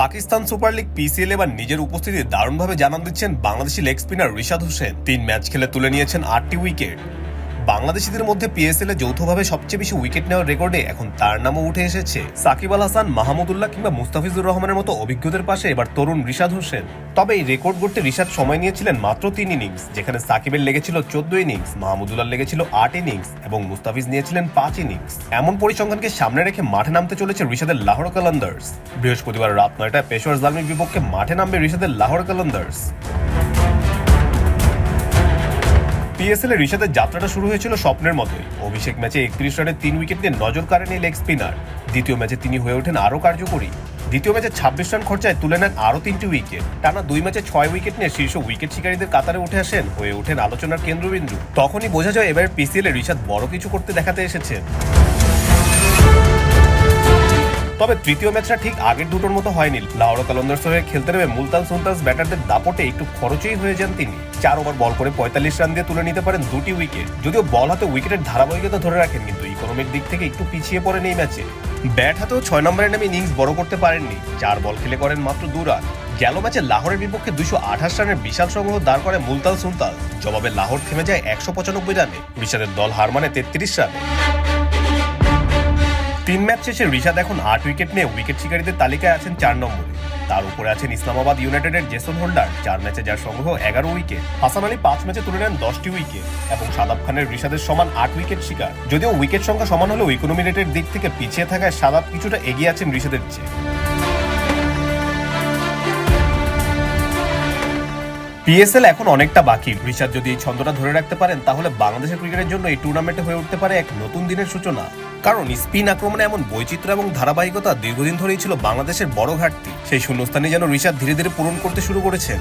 Pakistan super league PCL এবার নিজের উপস্থিতি দারুণভাবে জানান দিচ্ছেন বাংলাদেশি লেগ স্পিনার রিশাদ হোসেন। তিন ম্যাচ খেলে তুলে নিয়েছেন আটটি উইকেট। বাংলাদেশিদের মধ্যে পিএসএল এ যৌথভাবে সবচেয়ে বেশি উইকেট নেওয়ার রেকর্ডে এখন তার নামও উঠে এসেছে। সাকিব আল হাসান মাহমুদুল্লাহ কিংবা মুস্তাফিজুর রহমানের মতো অভিজ্ঞদের পাশে এবার তরুণ রিশাদ হোসেন। তবে এই রেকর্ড গড়তে রিশাদ সময় নিয়েছিলেন মাত্র তিন ইনিংস যেখানে সাকিবের লেগেছিল চোদ্দ ইনিংস মাহমুদুল্লাহ লেগেছিল আট ইনিংস এবং মুস্তাফিজ নিয়েছিলেন পাঁচ ইনিংস এমন পরিসংখ্যানকে সামনে রেখে মাঠে নামতে চলেছে রিশাদের লাহোর কালান্দার্স। বৃহস্পতিবার রাত নয়টায় পেশোয়ার জালমির বিপক্ষে মাঠে নামবে রিশাদের লাহোর কালান্দার্স। পিএসএল এ ঋষাদের যাত্রাটা শুরু হয়েছিল স্বপ্নের মতোই। অভিষেক ম্যাচে একত্রিশ রানে তিন উইকেট নিয়ে নজর কাড়েন এই লেগ স্পিনার। দ্বিতীয় ম্যাচে তিনি হয়ে ওঠেন আরও কার্যকরী। দ্বিতীয় ম্যাচে ছাব্বিশ রান খরচায় তুলে নেন আরও তিনটি উইকেট। টানা দুই ম্যাচে ছয় উইকেট নিয়ে শীর্ষ উইকেট শিকারীদের কাতারে উঠে আসেন, হয়ে ওঠেন আলোচনার কেন্দ্রবিন্দু। তখনই বোঝা যায় এবার পিসিএল এ ঋষাদ বড় কিছু করতে দেখাতে এসেছেন তবে তৃতীয় ম্যাচটা ঠিক আগের দুটোর মতো হয়নি। লাহোর কালন্দার্স হয়ে খেলতে নেমে মুলতান সুলতানস ব্যাটারদের দাপটে একটু খরচেই হয়ে যান তিনি। চার ওভার বল করে পঁয়তাল্লিশ রান দিয়ে তুলে নিতে পারেন দুটি উইকেট। যদিও বল হাতে উইকেটের ধারাবাহিকতা ধরে রাখেন, কিন্তু ইকোনমির দিক থেকে একটু পিছিয়ে পড়েন এই ম্যাচে। ব্যাট হাতেও ছয় নম্বরের নামে ইনিংস বড় করতে পারেননি। চার বল খেলে করেন মাত্র দু রান। গেল ম্যাচে লাহোরের বিপক্ষে দুশো আঠাশ রানের বিশাল সংগ্রহ দাঁড় করে মুলতান সুলতান জবাবে লাহোর থেমে যায় একশো পঁচানব্বই রানে। ঋষাদের দল হার মানে তেত্রিশ রানে। তিন ম্যাচ শেষে ঋষাদ এখন আট উইকেট নিয়ে উইকেট শিকারীদের তালিকায় আছেন চার নম্বরে। তার উপরে আছেন ইসলামাবাদ ইউনাইটেডের জেসন হোল্ডার। চার ম্যাচে যার সংগ্রহ এগারো উইকেট। হাসান আলী পাঁচ ম্যাচে তুলে নেন দশটি উইকেট এবং সাদাব খানের ঋষাদের সমান আট উইকেট শিকার। যদিও উইকেট সংখ্যা সমান হলেও ইকোনমি রেটের দিক থেকে পিছিয়ে থাকায় সাদাব কিছুটা এগিয়ে আছেন ঋষাদের চেয়ে। পিএসএল এখন অনেকটা বাকি। ঋষাদ যদি এই ছন্দটা ধরে রাখতে পারেন, তাহলে বাংলাদেশের ক্রিকেটের জন্য এই টুর্নামেন্টে হয়ে উঠতে পারে এক নতুন দিনের সূচনা। কারণ স্পিন আক্রমণে এমন বৈচিত্র্য এবং ধারাবাহিকতা দীর্ঘদিন ধরেই ছিল বাংলাদেশের বড় ঘাটতি। সেই শূন্যস্থানে যেন ঋষাদ ধীরে ধীরে পূরণ করতে শুরু করেছেন।